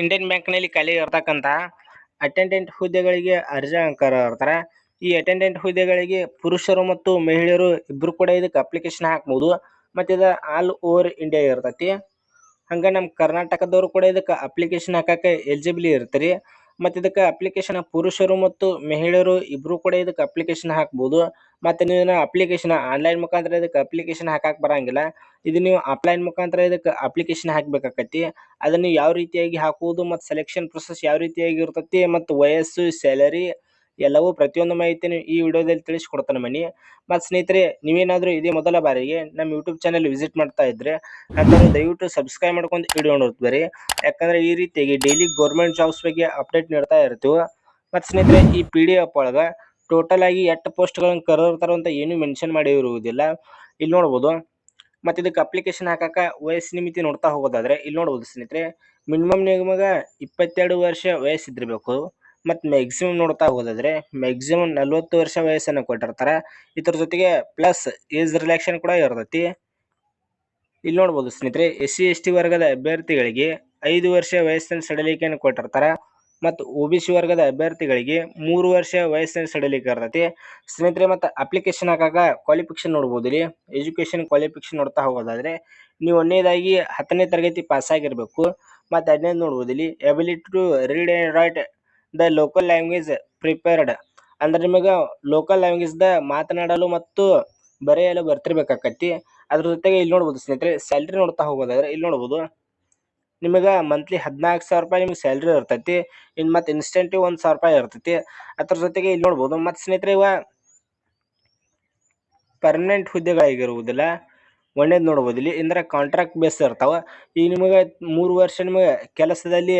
Indian ಬ್ಯಾಂಕ್ನಲ್ಲಿ ಖಾಲಿ ಇರ್ತಕ್ಕಂಥ ಅಟೆಂಡೆಂಟ್ ಹುದ್ದೆಗಳಿಗೆ ಅರ್ಜಿ ಇರ್ತಾರೆ. ಈ ಅಟೆಂಡೆಂಟ್ ಹುದ್ದೆಗಳಿಗೆ ಪುರುಷರು ಮತ್ತು ಮಹಿಳೆಯರು ಇಬ್ಬರು ಕೂಡ ಇದಕ್ಕೆ ಅಪ್ಲಿಕೇಶನ್ ಹಾಕಬಹುದು ಮತ್ತೆ ಇದು ಆಲ್ ಓವರ್ ಇಂಡಿಯಾ ಇರ್ತೈತಿ. ಹಂಗ ನಮ್ಮ ಕರ್ನಾಟಕದವರು ಕೂಡ ಇದಕ್ಕೆ ಅಪ್ಲಿಕೇಶನ್ ಹಾಕಕ್ಕೆ ಎಲಿಜಿಬಲ್ ಇರ್ತೀರಿ. ಮತ್ತು ಇದಕ್ಕೆ ಅಪ್ಲಿಕೇಶನ್ ಪುರುಷರು ಮತ್ತು ಮಹಿಳೆಯರು ಇಬ್ರು ಕೂಡ ಇದಕ್ಕೆ ಅಪ್ಲಿಕೇಶನ್ ಹಾಕ್ಬೋದು. ಮತ್ತೆ ನೀವು ಅಪ್ಲಿಕೇಶನ್ ಆನ್ಲೈನ್ ಮುಖಾಂತರ ಇದಕ್ಕೆ ಅಪ್ಲಿಕೇಶನ್ ಹಾಕಕ್ ಬರಂಗಿಲ್ಲ. ಇದು ನೀವು ಆಫ್ಲೈನ್ ಮುಖಾಂತರ ಇದಕ್ಕೆ ಅಪ್ಲಿಕೇಶನ್ ಹಾಕ್ಬೇಕಾಕತಿ ಅದನ್ನು ಯಾವ ರೀತಿಯಾಗಿ ಹಾಕುವುದು ಮತ್ತು ಸೆಲೆಕ್ಷನ್ ಪ್ರೊಸೆಸ್ ಯಾವ ರೀತಿಯಾಗಿ ಇರ್ತೈತಿ ಮತ್ತು ವಯಸ್ಸು ಸ್ಯಾಲರಿ ಎಲ್ಲವೂ ಪ್ರತಿಯೊಂದು ಮಾಹಿತಿಯನ್ನು ಈ ವಿಡಿಯೋದಲ್ಲಿ ತಿಳಿಸ್ಕೊಡ್ತಾನೆ ಮನಿ. ಮತ್ತು ಸ್ನೇಹಿತರೆ, ನೀವೇನಾದರೂ ಇದೇ ಮೊದಲ ಬಾರಿಗೆ ನಮ್ಮ ಯೂಟ್ಯೂಬ್ ಚಾನಲ್ ವಿಸಿಟ್ ಮಾಡ್ತಾ ಇದ್ರೆ ಅಂತಂದ್ರೆ ದಯವಿಟ್ಟು ಸಬ್ಸ್ಕ್ರೈಬ್ ಮಾಡ್ಕೊಂಡು ವಿಡಿಯೋ ನೋಡ್ತಾರೆ ಯಾಕಂದ್ರೆ ಈ ರೀತಿಯಾಗಿ ಡೈಲಿ ಗೌರ್ಮೆಂಟ್ ಜಾಬ್ಸ್ ಬಗ್ಗೆ ಅಪ್ಡೇಟ್ ನೀಡ್ತಾ ಇರ್ತೀವಿ. ಮತ್ತು ಸ್ನೇಹಿತರೆ, ಈ ಪಿ ಡಿ ಎಫ್ ಒಳಗೆ ಟೋಟಲ್ ಆಗಿ ಎಷ್ಟು ಪೋಸ್ಟ್ಗಳನ್ನು ಕರೆದಿರ್ತಾರೋ ಅಂತ ಏನೂ ಮೆನ್ಷನ್ ಮಾಡಿ ಇರುವುದಿಲ್ಲ ಇಲ್ಲಿ ನೋಡ್ಬೋದು. ಮತ್ತು ಇದಕ್ಕೆ ಅಪ್ಲಿಕೇಶನ್ ಹಾಕಕ್ಕೆ ವಯಸ್ಸಿನ ಮಿತಿ ನೋಡ್ತಾ ಹೋಗೋದಾದ್ರೆ ಇಲ್ಲಿ ನೋಡ್ಬೋದು ಸ್ನೇಹಿತರೆ ಮಿನಿಮಮ್ ನಿಮಗೆ ಇಪ್ಪತ್ತೆರಡು ವರ್ಷ ವಯಸ್ಸಿದ್ದಿರಬೇಕು. ಮತ್ತು ಮ್ಯಾಕ್ಸಿಮಮ್ ನೋಡ್ತಾ ಹೋಗೋದಾದ್ರೆ ಮ್ಯಾಕ್ಸಿಮಮ್ ನಲ್ವತ್ತು ವರ್ಷ ವಯಸ್ಸನ್ನು ಕೊಟ್ಟಿರ್ತಾರೆ. ಇದ್ರ ಜೊತೆಗೆ ಪ್ಲಸ್ ಏಜ್ ರಿಲ್ಯಾಕ್ಷನ್ ಕೂಡ ಇರ್ತೈತಿ. ಇಲ್ಲಿ ನೋಡ್ಬೋದು ಸ್ನೇಹಿತರೆ, ಎಸ್ ಸಿ, ಎಸ್ ಟಿ ವರ್ಗದ ಅಭ್ಯರ್ಥಿಗಳಿಗೆ ಐದು ವರ್ಷ ವಯಸ್ಸಿನ ಸಡಿಲಿಕೆಯನ್ನು ಕೊಟ್ಟಿರ್ತಾರೆ. ಮತ್ತು ಒ ಬಿ ಸಿ ವರ್ಗದ ಅಭ್ಯರ್ಥಿಗಳಿಗೆ ಮೂರು ವರ್ಷ ವಯಸ್ಸಿನ ಸಡಿಲಿಕೆ ಇರ್ತೈತಿ. ಸ್ನೇಹಿತರೆ, ಮತ್ತು ಅಪ್ಲಿಕೇಶನ್ ಹಾಕಾಗ ಕ್ವಾಲಿಫಿಕೇಶನ್ ನೋಡ್ಬೋದು ರೀ ಎಜುಕೇಷನ್ ಕ್ವಾಲಿಫಿಕೇಶನ್ ನೋಡ್ತಾ ಹೋಗೋದಾದ್ರೆ ನೀವು ಒಂದನೇದಾಗಿ ಹತ್ತನೇ ತರಗತಿ ಪಾಸ್ ಆಗಿರಬೇಕು. ಮತ್ತು ಹದಿನೈದು ನೋಡ್ಬೋದು ಇಲ್ಲಿ. Ability to read and write the local language prepared. ಅಂದ್ರೆ ನಿಮಗೆ ಲೋಕಲ್ ಲ್ಯಾಂಗ್ವೇಜ್ದ ಮಾತನಾಡಲು ಮತ್ತು ಬರೆಯಲು ಬರ್ತಿರ್ಬೇಕಾಕತಿ ಅದ್ರ ಜೊತೆಗೆ ಇಲ್ಲಿ ನೋಡ್ಬೋದು ಸ್ನೇಹಿತರೆ ಸ್ಯಾಲ್ರಿ ನೋಡ್ತಾ ಹೋಗೋದಾದ್ರೆ ಇಲ್ಲಿ ನೋಡ್ಬೋದು. ನಿಮಗೆ ಮಂತ್ಲಿ ಹದಿನಾಲ್ಕು ಸಾವಿರ ರೂಪಾಯಿ ನಿಮ್ಗೆ ಸ್ಯಾಲ್ರಿ ಇರ್ತೈತಿ. ಇನ್ನು ಮತ್ತು ಇನ್ಸ್ಟೆಂಟಿವ್ ಒಂದು ಸಾವಿರ ರೂಪಾಯಿ ಇರ್ತೈತಿ. ಅದ್ರ ಜೊತೆಗೆ ಇಲ್ಲಿ ನೋಡ್ಬೋದು. ಮತ್ತು ಸ್ನೇಹಿತರೆ, ಇವ ಪರ್ಮನೆಂಟ್ ಹುದ್ದೆಗಳಾಗಿರುವುದಿಲ್ಲ. ಒಳ್ಳೇದು ನೋಡ್ಬೋದು ಇಲ್ಲಿ. ಇಂದ್ರೆ ಕಾಂಟ್ರಾಕ್ಟ್ ಬೇಸ್ ಇರ್ತಾವ. ಈಗ ನಿಮಗೆ ಮೂರು ವರ್ಷ ನಿಮಗೆ ಕೆಲಸದಲ್ಲಿ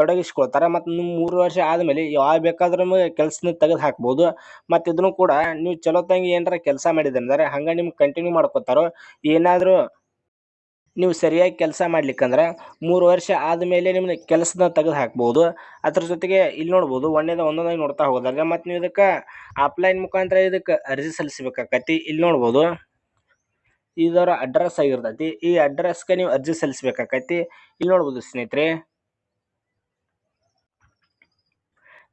ತೊಡಗಿಸ್ಕೊಳ್ತಾರೆ. ಮತ್ತು ನಿಮ್ಮ ಮೂರು ವರ್ಷ ಆದಮೇಲೆ ಯಾವಾಗ ಬೇಕಾದ್ರೂ ಕೆಲಸನ ತೆಗೆದು ಹಾಕ್ಬೋದು. ಮತ್ತು ಇದನ್ನು ಕೂಡ ನೀವು ಚಲೋ ತಂಗಿ ಏನಾರ ಕೆಲಸ ಮಾಡಿದ್ರೆ ಹಂಗೆ ನಿಮ್ಗೆ ಕಂಟಿನ್ಯೂ ಮಾಡ್ಕೋತಾರೋ, ಏನಾದರೂ ನೀವು ಸರಿಯಾಗಿ ಕೆಲಸ ಮಾಡ್ಲಿಕ್ಕಂದ್ರೆ ಮೂರು ವರ್ಷ ಆದಮೇಲೆ ನಿಮ್ಮನ್ನ ಕೆಲಸದ ತೆಗೆದು ಹಾಕ್ಬೋದು. ಅದ್ರ ಜೊತೆಗೆ ಇಲ್ಲಿ ನೋಡ್ಬೋದು, ಒಂದೇದ ಒಂದೊಂದಾಗಿ ನೋಡ್ತಾ ಹೋಗೋದಾದ್ರೆ ಮತ್ತು ನೀವು ಇದಕ್ಕೆ ಆಫ್ಲೈನ್ ಮುಖಾಂತರ ಇದಕ್ಕೆ ಅರ್ಜಿ ಸಲ್ಲಿಸಬೇಕಾಕತಿ. ಇಲ್ಲಿ ನೋಡ್ಬೋದು, ಇದರ ಅಡ್ರೆಸ್ ಆಗಿರ್ತೈತಿ. ಈ ಅಡ್ರೆಸ್ಗೆ ನೀವು ಅರ್ಜಿ ಸಲ್ಲಿಸ್ಬೇಕಾಕತಿ. ಇಲ್ಲಿ ನೋಡ್ಬೋದು ಸ್ನೇಹಿತರೆ.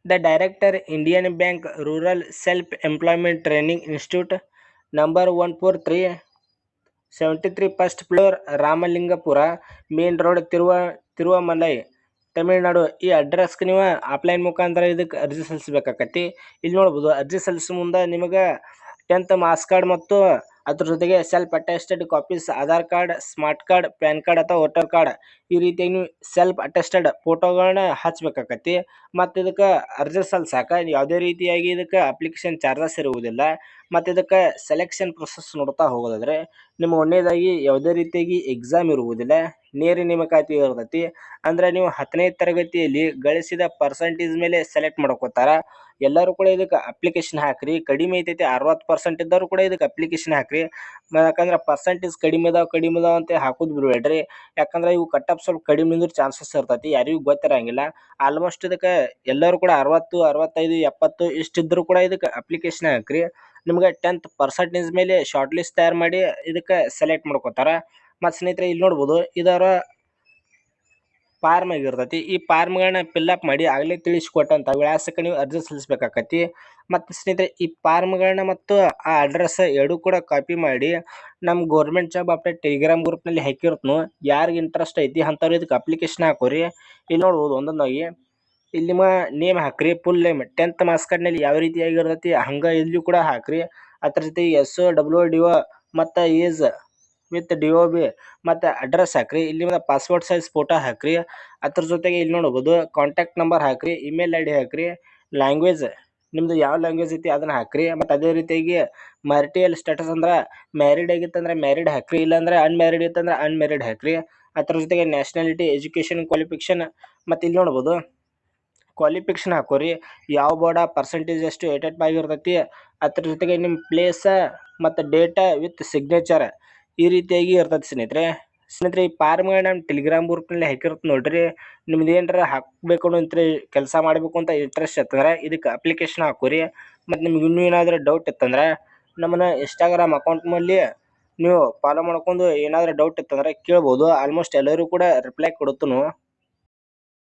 Bank rural self employment training institute number one four three seventy three first floor Ramalingapuram main road ತಿರುವ ತಿರುವಮಲೈ Tamil Nadu ಈ ಅಡ್ರೆಸ್ಗೆ ನೀವು ಆಫ್ಲೈನ್ ಮುಖಾಂತರ ಇದಕ್ಕೆ ಅರ್ಜಿ ಸಲ್ಲಿಸಬೇಕಾಕತಿ ಇಲ್ಲಿ ನೋಡ್ಬೋದು, ಅರ್ಜಿ ಸಲ್ಲಿಸೋ ಮುಂದೆ ನಿಮಗೆ ಟೆಂತ್ ಮಾರ್ಕ್ಸ್ ಕಾರ್ಡ್ ಮತ್ತು ಅದ್ರ ಜೊತೆಗೆ self attested copies Aadhaar card smart card PAN card ಅಥವಾ ವೋಟರ್ ಕಾರ್ಡ್ ಈ ರೀತಿಯಾಗಿ ನೀವು ಸೆಲ್ಫ್ ಅಟೆಸ್ಟೆಡ್ ಫೋಟೋಗಳನ್ನ ಹಚ್ಬೇಕಾಕತಿ ಮತ್ತು ಇದಕ್ಕೆ ಅರ್ಜಿ ಸಲ್ಸಾಕ ಯಾವುದೇ ರೀತಿಯಾಗಿ ಇದಕ್ಕೆ ಅಪ್ಲಿಕೇಶನ್ ಚಾರ್ಜಸ್ ಇರುವುದಿಲ್ಲ. ಮತ್ತು ಇದಕ್ಕೆ ಸೆಲೆಕ್ಷನ್ ಪ್ರೊಸೆಸ್ ನೋಡ್ತಾ ಹೋಗೋದಾದ್ರೆ ನಿಮ್ಮ ಒಂದನೇದಾಗಿ ಯಾವುದೇ ರೀತಿಯಾಗಿ ಎಕ್ಸಾಮ್ ಇರುವುದಿಲ್ಲ. ನೇರ ನೇಮಕಾತಿ ಇರ್ತೈತಿ. ಅಂದರೆ ನೀವು ಹತ್ತನೇ ತರಗತಿಯಲ್ಲಿ ಗಳಿಸಿದ ಪರ್ಸೆಂಟೇಜ್ ಮೇಲೆ ಸೆಲೆಕ್ಟ್ ಮಾಡ್ಕೋತಾರ. ಎಲ್ಲರೂ ಕೂಡ ಇದಕ್ಕೆ ಅಪ್ಲಿಕೇಶನ್ ಹಾಕ್ರಿ. ಕಡಿಮೆ ಐತೈತಿ ಅರವತ್ತು ಪರ್ಸೆಂಟ್ ಇದ್ದವರು ಕೂಡ ಇದಕ್ಕೆ ಅಪ್ಲಿಕೇಶನ್ ಹಾಕ್ರಿ. ಯಾಕಂದ್ರೆ ಪರ್ಸೆಂಟೇಜ್ ಕಡಿಮೆ ಅದಾವ ಕಡಿಮೆ ಅದಾವ ಅಂತ ಹಾಕೋದು ಬಿಡಬೇಡ್ರಿ ಯಾಕಂದ್ರೆ ಇವು ಕಟ್ಟಪ್ ಸ್ವಲ್ಪ ಕಡಿಮೆ ನಿಂದ್ರ ಚಾನ್ಸಸ್ ಇರ್ತೈತಿ. ಯಾರಿಗೂ ಗೊತ್ತಿರಂಗಿಲ್ಲ. ಆಲ್ಮೋಸ್ಟ್ ಇದಕ್ಕೆ ಎಲ್ಲರೂ ಕೂಡ ಅರವತ್ತು, ಅರವತ್ತೈದು, ಎಪ್ಪತ್ತು ಇಷ್ಟಿದ್ರು ಕೂಡ ಇದಕ್ಕೆ ಅಪ್ಲಿಕೇಶನ್ ಹಾಕ್ರಿ. ನಿಮ್ಗೆ ಟೆಂತ್ ಪರ್ಸೆಂಟೇಜ್ ಮೇಲೆ ಶಾರ್ಟ್ ಲಿಸ್ಟ್ ತಯಾರು ಮಾಡಿ ಇದಕ್ಕೆ ಸೆಲೆಕ್ಟ್ ಮಾಡ್ಕೋತಾರ. ಮತ್ತು ಸ್ನೇಹಿತರೆ, ಇಲ್ಲಿ ನೋಡ್ಬೋದು, ಇದರ ಫಾರ್ಮ್ ಆಗಿರ್ತೈತಿ ಈ ಫಾರ್ಮ್ಗಳನ್ನ ಫಿಲ್ಅಪ್ ಮಾಡಿ ಆಗಲೇ ತಿಳಿಸ್ಕೊಟ್ಟಂಥ ವಿಳಾಸಕ್ಕೆ ನೀವು ಅರ್ಜಿ ಸಲ್ಲಿಸಬೇಕಾಕತಿ ಮತ್ತು ಸ್ನೇಹಿತರೆ, ಈ ಫಾರ್ಮ್ಗಳನ್ನ ಮತ್ತು ಆ ಅಡ್ರೆಸ್ ಎರಡು ಕೂಡ ಕಾಪಿ ಮಾಡಿ ನಮ್ಮ ಗೌರ್ಮೆಂಟ್ ಜಾಬ್ ಅಪ್ಡೇಟ್ ಟೆಲಿಗ್ರಾಮ್ ಗ್ರೂಪ್ನಲ್ಲಿ ಹಾಕಿರ್ತನು. ಯಾರಿಗೆ ಇಂಟ್ರೆಸ್ಟ್ ಐತಿ ಅಂಥವ್ರು ಇದಕ್ಕೆ ಅಪ್ಲಿಕೇಶನ್ ಹಾಕೋರಿ. ಇಲ್ಲಿ ನೋಡ್ಬೋದು ಒಂದೊಂದಾಗಿ ಇಲ್ಲಿ ನಿಮ್ಮ ನೇಮ್ ಹಾಕ್ರಿ ಫುಲ್ ನೇಮ್ ಟೆಂತ್ ಮಾರ್ಕ್ಸ್ ಕಾರ್ಡ್ನಲ್ಲಿ ಯಾವ ರೀತಿಯಾಗಿರ್ತೈತಿ ಹಂಗೆ ಇಲ್ಲಿಯೂ ಕೂಡ ಹಾಕ್ರಿ. ಅದ್ರ ಜೊತೆಗೆ ಎಸ್ ಡಬ್ಲ್ಯೂ ಡಿ ಒ ಮತ್ತು age with D O B ಮತ್ತು ಅಡ್ರೆಸ್ ಹಾಕ್ರಿ. ಇಲ್ಲಿ ಪಾಸ್ಪೋರ್ಟ್ ಸೈಜ್ ಫೋಟೋ ಹಾಕ್ರಿ. ಅದ್ರ ಜೊತೆಗೆ ಇಲ್ಲಿ ನೋಡ್ಬೋದು ಕಾಂಟ್ಯಾಕ್ಟ್ ನಂಬರ್ ಹಾಕ್ರಿ ಇಮೇಲ್ ಐ ಡಿ ಹಾಕ್ರಿ ಲ್ಯಾಂಗ್ವೇಜ್ ನಿಮ್ಮದು ಯಾವ ಲ್ಯಾಂಗ್ವೇಜ್ ಐತಿ ಅದನ್ನ ಹಾಕ್ರಿ. ಮತ್ತು ಅದೇ ರೀತಿಯಾಗಿ ಮ್ಯಾರಿಟಿಯಲ್ ಸ್ಟೇಟಸ್ ಅಂದ್ರೆ ಮ್ಯಾರಿಡ್ ಆಗಿತ್ತಂದ್ರೆ ಮ್ಯಾರಿಡ್ ಹಾಕ್ರಿ, ಇಲ್ಲಾಂದ್ರೆ ಅನ್ಮ್ಯಾರಿಡ್ ಇತ್ತಂದ್ರೆ ಅನ್ಮ್ಯಾರಿಡ್ ಹಾಕ್ರಿ. ಅದ್ರ ಜೊತೆಗೆ ನ್ಯಾಷನಾಲಿಟಿ ಎಜುಕೇಷನ್ ಕ್ವಾಲಿಫಿಕೇಷನ್ ಮತ್ತು ಇಲ್ಲಿ ನೋಡ್ಬೋದು ಕ್ವಾಲಿಫಿಕೇಷನ್ ಹಾಕೋರಿ. ಯಾವ ಬೋರ್ಡ ಪರ್ಸೆಂಟೇಜ್ ಎಷ್ಟು ಏಟೆಟ್ ಆಗಿರ್ತೈತಿ, ಅದ್ರ ಜೊತೆಗೆ ನಿಮ್ಮ ಪ್ಲೇಸ ಮತ್ತು ಡೇಟಾ ವಿತ್ ಸಿಗ್ನೇಚರ್ ಈ ರೀತಿಯಾಗಿ ಇರ್ತೈತಿ ಸ್ನೇಹಿತರೆ. ಸ್ನೇಹಿತರೆ, ಈ ನಮ್ಮ ಟೆಲಿಗ್ರಾಮ್ ಗ್ರೂಪ್ನಲ್ಲಿ ಹಾಕಿರುತ್ತೆ ನೋಡ್ರಿ. ನಿಮ್ದು ಏನಾರ ಹಾಕಬೇಕು ಅಂತ ಕೆಲಸ ಮಾಡಬೇಕು ಅಂತ ಇಂಟ್ರೆಸ್ಟ್ ಇತ್ತಂದ್ರೆ ಇದಕ್ಕೆ ಅಪ್ಲಿಕೇಶನ್ ಹಾಕೋರಿ. ಮತ್ತು ನಿಮ್ಗೆ ಇನ್ನೂ ಏನಾದರೂ ಡೌಟ್ ಇತ್ತಂದ್ರೆ ನಮ್ಮನ್ನ ಇನ್ಸ್ಟಾಗ್ರಾಮ್ ಅಕೌಂಟ್ನಲ್ಲಿ ನೀವು ಫಾಲೋ ಮಾಡ್ಕೊಂಡು ಏನಾದರೂ ಡೌಟ್ ಇತ್ತಂದ್ರೆ ಕೇಳ್ಬೋದು. ಆಲ್ಮೋಸ್ಟ್ ಎಲ್ಲರೂ ಕೂಡ ರಿಪ್ಲೈ ಕೊಡುತ್ತನು.